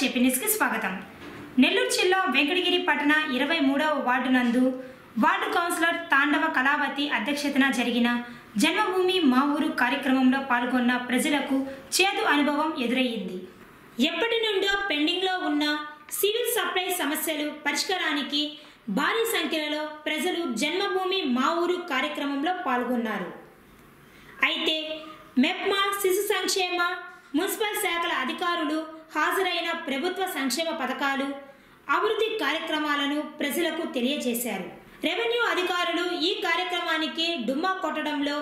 చెప్పి న్యూస్కి స్వాగతం. నెల్లూరు జిల్లా వెంకటగిరి పట్టణ ఇరవై మూడవ వార్డు నందు వార్డు కౌన్సిలర్ తాండవ కళావతి అధ్యక్షతన జరిగిన జన్మభూమి మా ఊరు కార్యక్రమంలో పాల్గొన్న ప్రజలకు చేదు అనుభవం ఎదురయ్యింది. ఎప్పటి నుండో పెండింగ్లో ఉన్న సివిల్ సప్లై సమస్యలు పరిష్కారానికి భారీ సంఖ్యలో ప్రజలు జన్మభూమి మా ఊరు కార్యక్రమంలో పాల్గొన్నారు. అయితే మెప్మా శిశు సంక్షేమ మున్సిపల్ శాఖల అధికారులు హాజరైన ప్రభుత్వ సంక్షేమ పథకాలు అభివృద్ధి కార్యక్రమాలను ప్రజలకు తెలియజేశారు. రెవెన్యూ అధికారులు ఈ కార్యక్రమానికి డుమ్మా కొట్టడంలో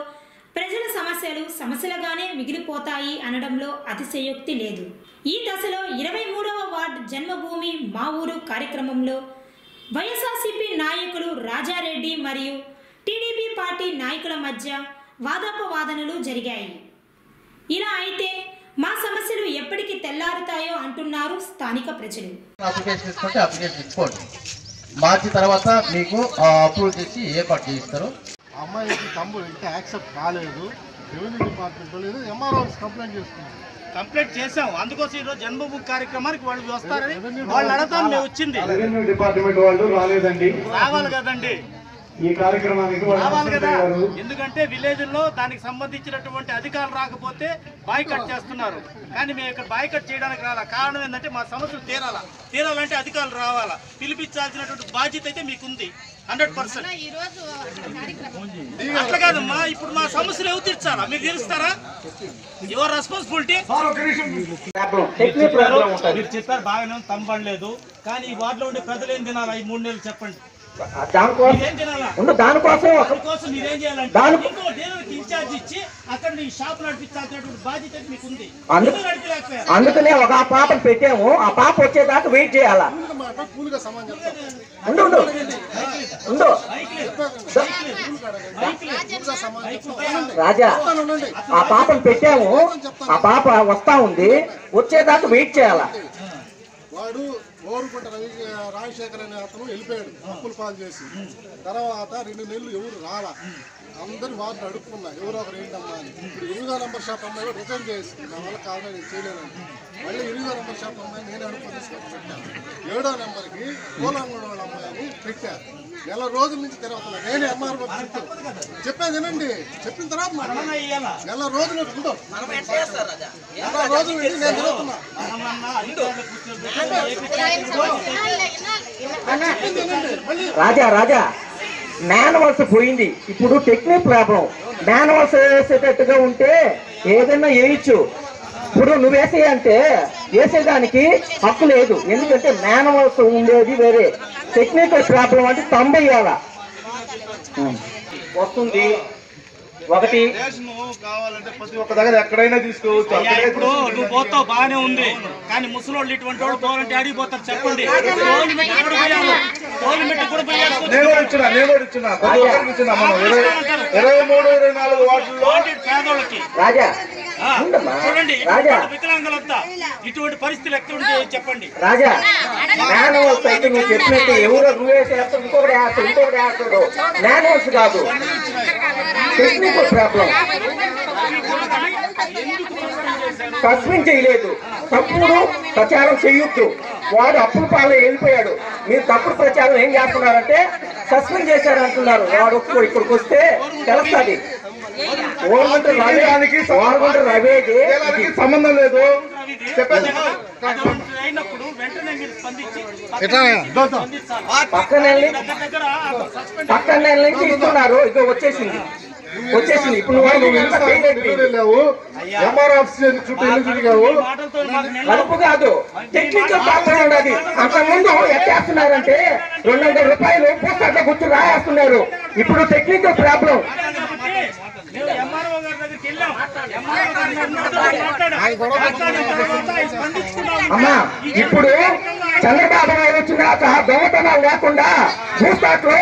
ప్రజల సమస్యలు సమస్యలుగానే మిగిలిపోతాయి అనడంలో అతిశయోక్తి లేదు. ఈ దశలో ఇరవై మూడవ వార్డు జన్మభూమి మా ఊరు కార్యక్రమంలో వైఎస్ఆర్సీపీ నాయకులు రాజారెడ్డి మరియు టీడీపీ పార్టీ నాయకుల మధ్య వాదాపవాదనలు జరిగాయి. ఇలా అయితే ఎప్పటికి తెల్లారుతాయో అంటున్నారు స్థానిక ప్రజలు. అప్లికేషన్ ఇస్తుంటే అప్లికేషన్ ఇచ్చుకోండి మార్చి తర్వాత మీకు అప్రూవ్ చేసి ఏర్పాటు చేయిస్తారు. అమ్మాయికి తమ్ముడు ఇంకా యాక్సెప్ట్ కాలేదు. రెవెన్యూ డిపార్ట్మెంట్ లేదు ఎంఆర్ఓ కంప్లైంట్ చేస్తున్నారు. కంప్లైంట్ చేసాం అందుకోసం ఈరోజు జన్మభూమి కార్యక్రమానికి వాళ్ళు వస్తారని వాళ్ళు అడతాం మేము వచ్చింది. రెవెన్యూ డిపార్ట్మెంట్ వాళ్ళు రాలేదండి. రావాలి కదండి. ఈ కార్యక్రమానికి రావాలి కదా. ఎందుకంటే విలేజ్లో దానికి సంబంధించినటువంటి అధికారులు రాకపోతే బాయ్కట్ చేస్తున్నారు. కానీ మేము ఇక్కడ బాయ్కట్ చేయడానికి రాలా. కారణం ఏంటంటే మా సమస్యలు తీరాలా. తీరాలంటే అధికారులు రావాలా. పిలిపించాల్సినటువంటి బాధ్యత అయితే మీకుంది. Hundred percent. అట్లా కాదమ్మా ఇప్పుడు మా సమస్యలు ఎవరు తీర్చాలా? మీరు తీరుస్తారా యువర్ రెస్పాన్సిబిలిటీ మీరు చెప్పారు బాగానే తమ్మబడలేదు కానీ ఈ వార్డులో ఉండే ప్రజలు ఏం తినాలా? ఈ మూడు నెలలు చెప్పండి. దానికోసం ఉండు దానికోసం అందుకనే ఒక ఆ పాపను పెట్టాము. ఆ పాప వచ్చేదాకా వెయిట్ చేయాలా? ఉండు ఉండు. ఉండు. రాజా ఆ పాపను పెట్టాము. ఆ పాప వస్తా ఉంది. వచ్చేదాకా వెయిట్ చేయాలా? వాడు గోరుకుంట రవి రాజశేఖర్ అనే అతను వెళ్ళిపోయాడు అప్పులు పాలు చేసి. తర్వాత రెండు నెలలు ఎవరు రాలా. అందరు వారిని అడుక్కున్నా ఎవరో ఒకరు ఏంటమ్మా అని. ఇప్పుడు ఎనిమిదో నెంబర్ షాప్ అమ్మాయి కూడా రిటర్న్ చేసి నా వల్ల కాదు నేను చేయలేనని. మళ్ళీ ఎనిమిదో నెంబర్ షాప్ అమ్మాయి నేను అడుగు తీసుకొని పెట్టాను. ఏడో నెంబర్కి కోలాంగూడ వాళ్ళ అమ్మాయిని పెట్టారు. నెల రోజుల నుంచి తిరుగుతున్నా నేనే ఎంఆర్ చెప్పేది వినండి. చెప్పిన తర్వాత నెల రోజులు ఉందో నెల రోజులు నేను తిరుగుతున్నా. రాజా రాజా. మాన్యువల్స్ పోయింది. ఇప్పుడు టెక్నిక్ ప్రాబ్లం. మాన్యువల్స్ వేసేటట్టుగా ఉంటే ఏదైనా వేయచ్చు. ఇప్పుడు నువ్వు వేసేయంటే వేసేదానికి హక్కు లేదు. ఎందుకంటే మాన్యువల్స్ ఉండేది వేరే. టెక్నికల్ ప్రాబ్లం అంటే తొంభై వస్తుంది. ఒకటి. ప్రతి ఒక్క దగ్గర ఎక్కడైనా తీసుకోవచ్చు ఇప్పుడు నువ్వు పోతావు బాగానే ఉంది. కానీ ముసలోళ్ళు ఇటువంటి వాళ్ళు పోవాలంటే అడిగి పోతారు చెప్పండి. రాజా. చూడండి రాజా. వికలాంగులంతా ఇటువంటి పరిస్థితులు ఎక్కడ చెప్పండి. రాజా మాన్యువల్స్ అయితే నువ్వు చెప్పినట్టు ఎవరో నువ్వే చేస్తావు ఇంకొకటి వేస్తాడు ఇంకొకటి వేస్తాడు. కాదు. Technical problem. సస్పెండ్ చేయలేదు. తప్పుడు ప్రచారం చేయొద్దు. వాడు అప్పుల పాలు వెళ్ళిపోయాడు. మీరు తప్పుడు ప్రచారం ఏం చేస్తున్నారంటే సస్పెండ్ చేశారు అంటున్నారు వాడు ఇక్కడికి వస్తే తెలుస్తుంది. ఓర్మంటే రవి దానికి ఓర్మంటే రవేది దానికి సంబంధం లేదు. పక్కన పక్కన నుంచి ఇస్తున్నారు. ఇక వచ్చేసింది. వచ్చేసింది. ఇప్పుడు. వెళ్ళావు? ఎంఆర్ ఆఫీస్ చుట్టూ ఎన్ని తిరిగావు? కడుపు కాదు. టెక్నికల్ ప్రాబ్లం ఉండదు అంతకుముందు ఎత్తేస్తున్నారంటే రెండు వందల రూపాయలు పోస్టర్లో కూర్చొని రాయేస్తున్నారు. ఇప్పుడు టెక్నికల్ ప్రాబ్లం మేము ఎంఆర్ఓ గారి దగ్గరికి వెళ్ళాం ఎంఆర్ఓ గారిని అందరితో మాట్లాడాం మాట్లాడిన తర్వాత ఆయన స్పందించుకున్నాం అమ్మా ఇప్పుడు చంద్రబాబు నాయుడు వచ్చినాక దొంగతనాలు లేకుండా భూస్థాట్లో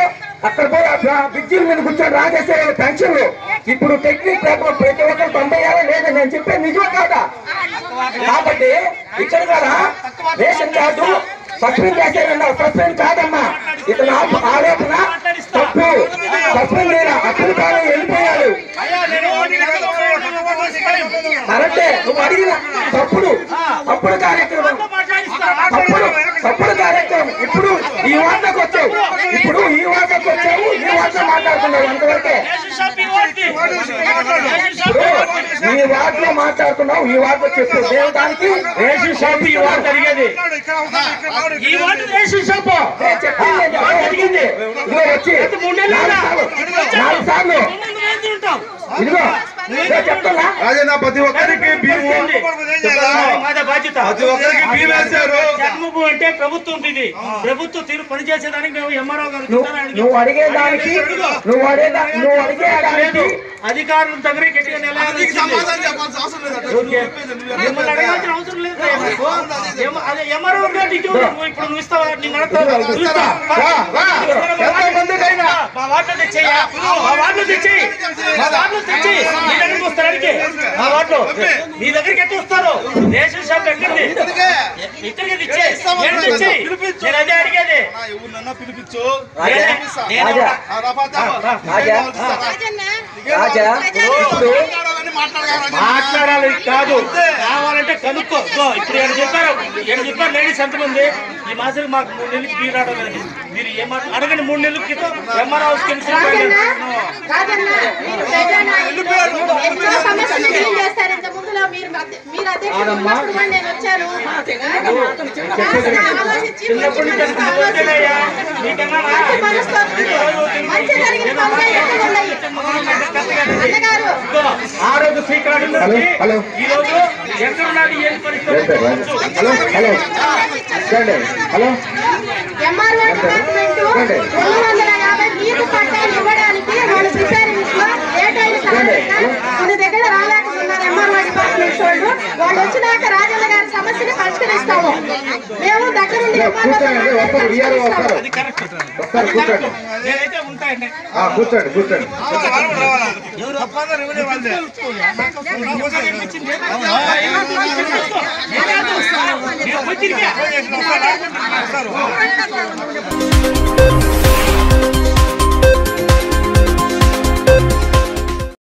అక్కడ పోయి ఆ మీద కూర్చొని రాజేసే పెన్షన్లు. ఇప్పుడు టెక్నిక్ పేపర్ ప్రతి ఒక్కరు తొంభై ఏళ్ళ లేదని నేను చెప్పే నిజమే కాదా? కాబట్టి ఇక్కడ కదా రేషన్ కార్డు సస్పెండ్ చేశారన్నారు సస్పెండ్ కాదమ్మా. ఇతను ఆరోపణ తప్పు. సస్పెండ్ వచ్చావు ఇప్పుడు ఈ వార్తకు వచ్చావు ఈ వార్త మాట్లాడుతున్నావు అంతవరకే ఈ వార్తలో మాట్లాడుతున్నావు ఈ వార్త చెప్పు. దేవతానికి రేషన్ షాప్ ఈ వార్త అడిగేది. ఈ వాడి రేషన్ షాప్? అడిగింది. ఇదిగో వచ్చి నాలుగు సార్లు ఇదిగో ప్రతి ఒక్కరికి భీము మాదే బాధ్యత. ప్రతి ఒక్కరికి భీము వేశారు జన్మభూమి అంటే ప్రభుత్వం ఇది ప్రభుత్వం తీరు పనిచేసేదానికి మేము ఎంఆర్ఓ గారు నువ్వు నువ్వు అడిగేదానికి నువ్వు అడిగే నువ్వు అడిగేదానికి అధికారుల దగ్గర గట్టిగా మిమ్మల్ని అడగాల్సిన అవసరం లేదు నువ్వు ఇప్పుడు నువ్వు ఇస్తావా? మా తెచ్చేయి తెచ్చి నీ దగ్గరికి మా నీ దగ్గరికి ఎట్లా వస్తారు? రేషన్ షాప్ ఎక్కడిది ఇక్కడికి. తెచ్చే. నేను తెచ్చేయి నేను అదే అడిగేది. ఎవరినన్నా పిలిపించు. ఇప్పుడు మాట్లాడాలి కాదు. కావాలంటే కనుక్కో. ఇప్పుడు చెప్పారు? ఏడు చెప్పారు? లేడీస్ ఎంతమంది? ఈ మాసం మాకు మూడు నెలలకి బీ రావడం లేదు. మీరు ఏం మాట అడగండి మూడు నెలల క్రితం ఎంఆర్ హౌస్ నేను ఎక్కడ ఆరోగ్య శ్రీ కార్డు. ఈ రోజు ఎక్కడున్నది ఏం పరిస్థితి హలో. చూడండి హలో. దగ్గర ఎంఆర్ఓ డిపార్ట్మెంట్ వాళ్ళు. వాళ్ళు వచ్చినాక రాజన్న గారి సమస్యని పరిష్కరిస్తాము. కూర్చోండి వస్తారు విఆర్ఓ వస్తారు. వస్తారు కూర్చోండి. కూర్చోండి కూర్చోండి. తిరిగా